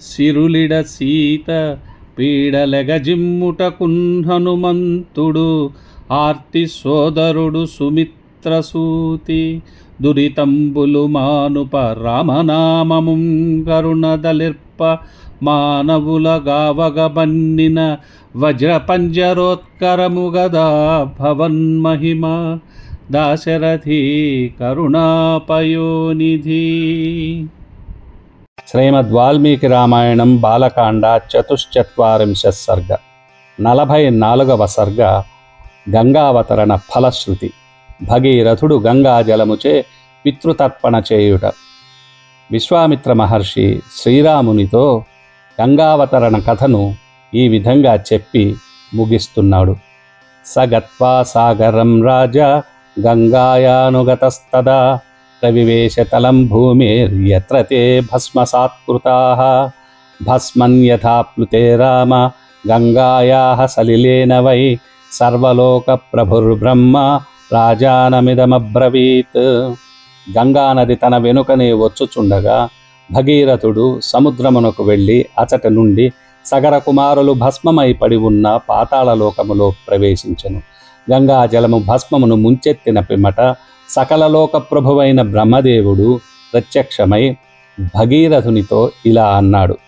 సిరులిడ సీత పీడలెగజిమ్ముటకున్హనుమంతుడు ఆర్తి సోదరుడు సుమిత్రసూతి దురితంబులు మానుప రామనామము కరుణదలిర్ప మానవుల గావగబన్నిన వజ్రపంజరోత్కరము గదా భవన్మహిమ దాశరథి కరుణాపయోనిధి. శ్రీమద్ వాల్మీకి రామాయణం బాలకాండ చతుశ్చత్వారింశ సర్గ నలభై నాలుగవ సర్గ గంగావతరణ ఫలశ్రుతి భగీరథుడు గంగా జలముచే పితృతర్పణ చేయుట. విశ్వామిత్ర మహర్షి శ్రీరామునితో గంగావతరణ కథను ఈ విధంగా చెప్పి ముగిస్తున్నాడు. సగత్వా సాగరం రాజా గంగాయానుగతస్తదా ప్రవివేశతలం భూమిర్యత్ర తే భస్మసాత్కృతాः. భస్మన్ యథా ప్లుతే రామ గంగాయాः సలిలేన వై సర్వలోకప్రభుర్బ్రహ్మ రాజానమిదమబ్రవీత్. గంగానది తన వెనుకనే వచ్చుచుండగా భగీరథుడు సముద్రమునకు వెళ్ళి అచట నుండి సగర కుమారులు భస్మమై పడి ఉన్న పాతాళలోకములో ప్రవేశించెను. గంగాజలము భస్మమును ముంచెత్తిన పిమ్మట సకలలోక ప్రభువైన బ్రహ్మదేవుడు ప్రత్యక్షమై భగీరథునితో ఇలా అన్నాడు.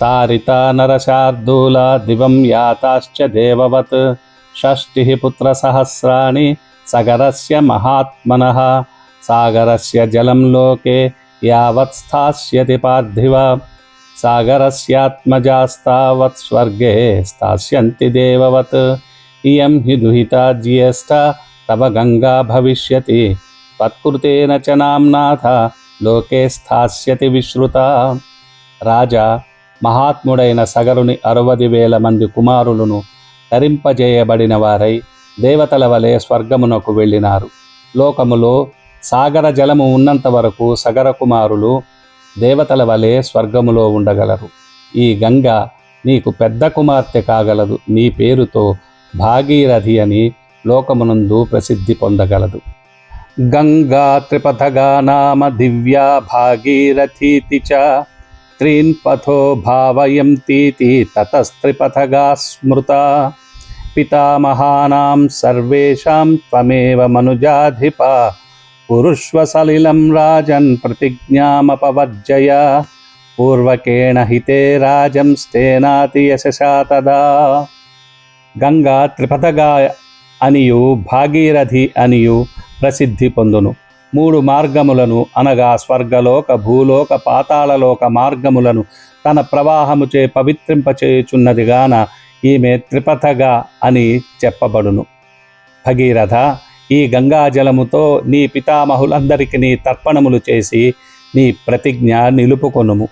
తారిత నరశార్దూల దివం యాతాశ్చ దేవవత్ షష్ఠి పుత్ర సహస్రాణి సగరస్య మహాత్మన సాగరస్య జలం లోకే యావత్ స్థాస్యతి పార్థివ సాగరస్యాత్మజాస్తావత్ స్వర్గే స్థాస్యంతి దేవవత్ ఇయం హి దుహితా జ్యేష్ఠ తవ గంగా భవిష్యతి. త్వత్కృతేన చ నామ్నాథ లోకే స్థాస్యతి విశ్రుత. రాజా మహాత్ముడైన సగరుని అరవది వేల మంది కుమారులను తరింపజేయబడిన వారై దేవతల వలె స్వర్గమునకు వెళ్ళినారు. లోకములో సాగర జలము ఉన్నంత వరకు సగర కుమారులు దేవతల వలె స్వర్గములో ఉండగలరు. ఈ గంగ నీకు పెద్ద కుమార్తె కాగలదు. నీ పేరుతో భాగీరథి అని లోకమునందు ప్రసిద్ధి పొందగలదు. గంగా త్రిపథగా నామ దివ్యా భాగీరథీతి చ త్రీన్ పథో భావయంతీతి తతస్త్రిపథగా స్మృత. పితామహానాం సర్వేషాం త్వమేవ మనుజాధిప. పురుష్వ సలిలం రాజన్ ప్రతిజ్ఞామపవర్జయ. పూర్వకేణ హితే రాజం స్థేనాతి యశశా తదా. గంగా త్రిపథగా అనియు భాగీరథి అనియు ప్రసిద్ధి పొందును. మూడు మార్గములను అనగా స్వర్గలోక భూలోక పాతాళలోక మార్గములను తన ప్రవాహముచే పవిత్రింపచేయుచున్నది గాన ఈమె త్రిపథగా అని చెప్పబడును. భగీరథ ఈ గంగాజలముతో నీ పితామహులందరికి నీ తర్పణములు చేసి నీ ప్రతిజ్ఞ నిలుపుకొనుము.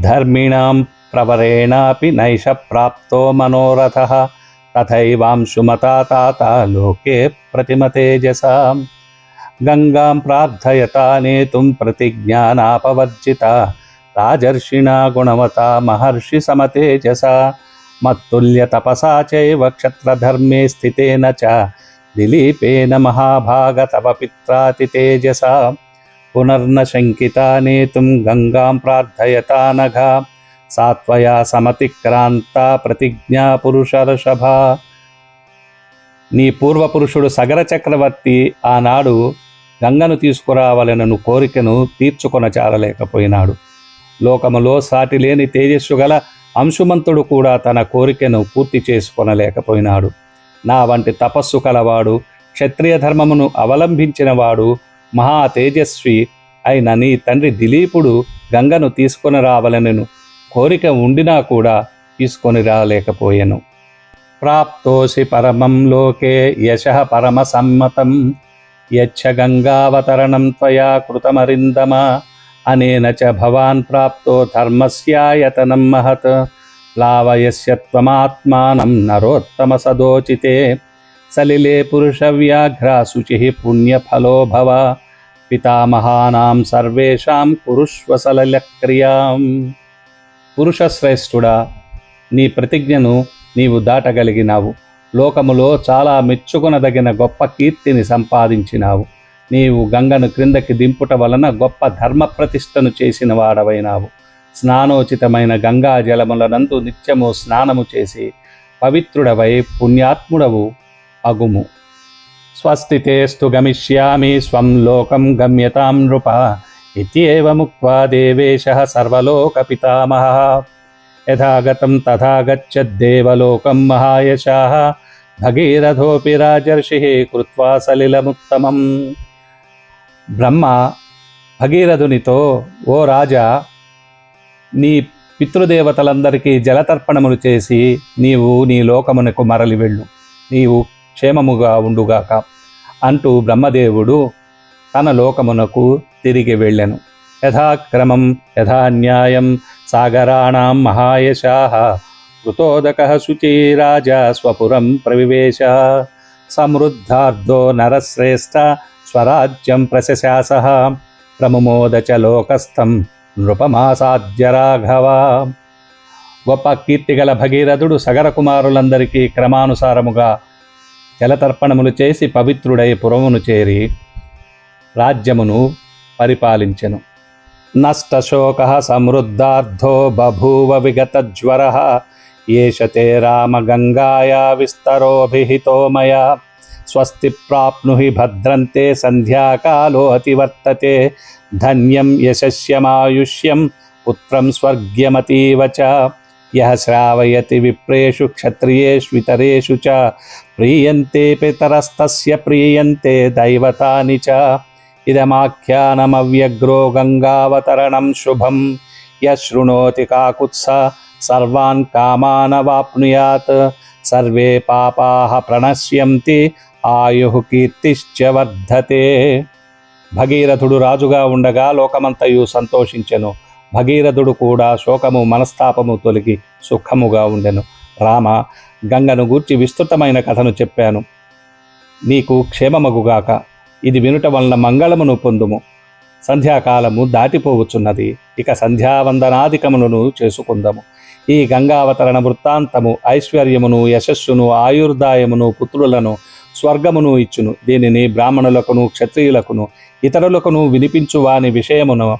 ధర్మిణాం ప్రవరేణాపి నైష ప్రాప్తో మనోరథ. तथैवां सुमता ताता लोके प्रतिमतेजसां गङ्गां प्रार्थयता नेतुं प्रतिज्ञानापवर्जिता। राजर्षिणा गुणवता महर्षिसमतेजसा मत्तुल्यतपसा चैव क्षत्रधर्मे स्थितेन च। दिलीपेन महाभाग तव पित्रातितेजसा। पुनर्न शङ्किता नेतुं गङ्गां प्रार्थयता नघा। సాత్వయా సమతిక్రాంత ప్రతిజ్ఞా పురుషర్షభ నీ పూర్వపురుషుడు సగర చక్రవర్తి ఆనాడు గంగను తీసుకురావాలనను కోరికను తీర్చుకొన చాలలేకపోయినాడు. లోకములో సాటిలేని తేజస్సు గల అంశుమంతుడు కూడా తన కోరికను పూర్తి చేసుకొనలేకపోయినాడు. నా వంటి తపస్సు కలవాడు క్షత్రియ ధర్మమును అవలంబించినవాడు మహా తేజస్వి అయిన నీ తండ్రి దిలీపుడు గంగను తీసుకొని రావలనను. కోరిక ఉండినా కూడా తీసుకొని రాలేకపోయాను. ప్రాప్తోసి పరమం లోకే యశ పరమ సమ్మతం. యచ్చ గంగావతరణం త్వయా కృతమరిందమ అనేన చ భవాన్ ప్రాప్తో ధర్మస్యాయతనం మహత్. లావయస్య త్వమాత్మానం నరోత్తమ సదోచితే. సలిలే పురుషవ్యాఘ్ర శుచి పుణ్యఫలో భవ. పితామహానాం సర్వేషాం కురుష్వ సలలక్రియాం. పురుషశ్రేష్ఠుడా నీ ప్రతిజ్ఞను నీవు దాటగలిగినావు. లోకములో చాలా మెచ్చుకొనదగిన గొప్ప కీర్తిని సంపాదించినావు. నీవు గంగను క్రిందకి దింపుట వలన గొప్ప ధర్మ ప్రతిష్టను చేసిన వాడవైనావు. స్నానోచితమైన గంగా జలములనందు నిత్యము స్నానము చేసి పవిత్రుడవై పుణ్యాత్ముడవు అగుము. స్వస్తితేస్తు గమిష్యామి స్వం లోకం గమ్యతాం నృప. ఇత్యేవముక్త్వా దేవేశः సర్వలోకపితామహः యథాగతం తథా గచ్చద్దేవలోకం మహాయశాः భగీరథోపి రాజర్షి కృత్వా సలిలముత్తమం బ్రహ్మ భగీరథునితో ఓ రాజా నీ పితృదేవతలందరికీ జలతర్పణములు చేసి నీవు నీ లోకమునకు మరలి వెళ్ళు. నీవు క్షేమముగా ఉండుగాక అంటూ బ్రహ్మదేవుడు తన లోకమునకు తిరిగి వెళ్ళెను. యథాక్రమం యథాన్యాయం సాగరాణం మహాయశా. ఋతోదక శుచిరాజ స్వపురం ప్రవివేశ. సమృద్ధార్థో నరశ్రేష్ఠ స్వరాజ్యం ప్రశశాస. ప్రముమోద చ లోకస్థం నృపమాసాద్య రాఘవ. గొప్ప కీర్తిగల భగీరథుడు సగర కుమారులందరికీ క్రమానుసారముగా జలతర్పణములు చేసి పవిత్రుడై పురమును చేరి రాజ్యమును పరిపాలించెను. నష్టశోక సమృద్ధార్థో బభూవ విగతజ్వర ఏష తే రామగంగాయా విస్తరోభిహితో మయా స్వస్తి ప్రాప్ను భద్రంతే సంధ్యాకాలో అతివర్తతే. ధన్యం యశస్యమాయుష్యం పుత్రం స్వర్గ్యమతీవ చ. యః శ్రావయతి విప్రేషు క్షత్రియేష్వితరేషు చ. ప్రీయంతే పితరస్తస్య ప్రీయంతే దైవతాని చ. ఇదమాఖ్యానమవ్యగ్రో గంగావతరణం శుభం యశృణోతి కాకుత్స సర్వాన్ కామానవాప్నుయాత్ సర్వే పాపాః ప్రణశ్యంతి ఆయు కీర్తిశ్చ వర్ధతే భగీరథుడు రాజుగా ఉండగా లోకమంతయు సంతోషించెను. భగీరథుడు కూడా శోకము మనస్తాపము తొలగి సుఖముగా ఉండెను. రామ గంగను గూర్చి విస్తృతమైన కథను చెప్పాను. నీకు క్షేమమగుగాక. ఇది వినుట వలన మంగళమును పొందుము. సంధ్యాకాలము దాటిపోవచ్చున్నది. ఇక సంధ్యావందనాధికములను చేసుకుందాము. ఈ గంగావతరణ వృత్తాంతము ఐశ్వర్యమును యశస్సును ఆయుర్దాయమును పుత్రులను స్వర్గమును ఇచ్చును. దీనిని బ్రాహ్మణులకును క్షత్రియులకును ఇతరులకును వినిపించు వాని విషయమును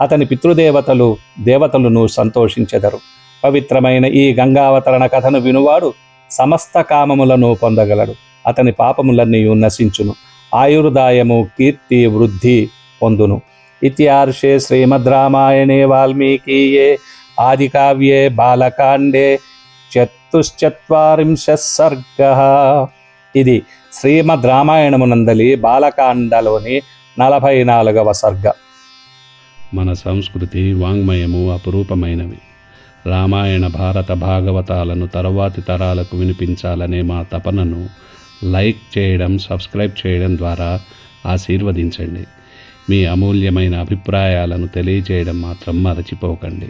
అతని పితృదేవతలు దేవతలను సంతోషించెదరు. పవిత్రమైన ఈ గంగావతరణ కథను వినువాడు సమస్త కామములను పొందగలడు. అతని పాపములన్నీ నశించును. ఆయుర్దాయము కీర్తి వృద్ధి పొందును. ఇతిహార్షే శ్రీమద్ రామాయణే వాల్మీకీయే ఆదికావ్యే బాలకాండే చతుశ్చత్వరింశ సర్గ. ఇది శ్రీమద్ రామాయణమునందలి బాలకాండలోని నలభై నాలుగవ సర్గ. మన సంస్కృతి వాంగ్మయము అపురూపమైనవి. రామాయణ భారత భాగవతాలను తరువాతి తరాలకు వినిపించాలనే మా తపనను లైక్ చేయడం సబ్స్క్రైబ్ చేయడం ద్వారా ఆశీర్వదించండి. మీ అమూల్యమైన అభిప్రాయాలను తెలియజేయడం మాత్రం మరచిపోకండి.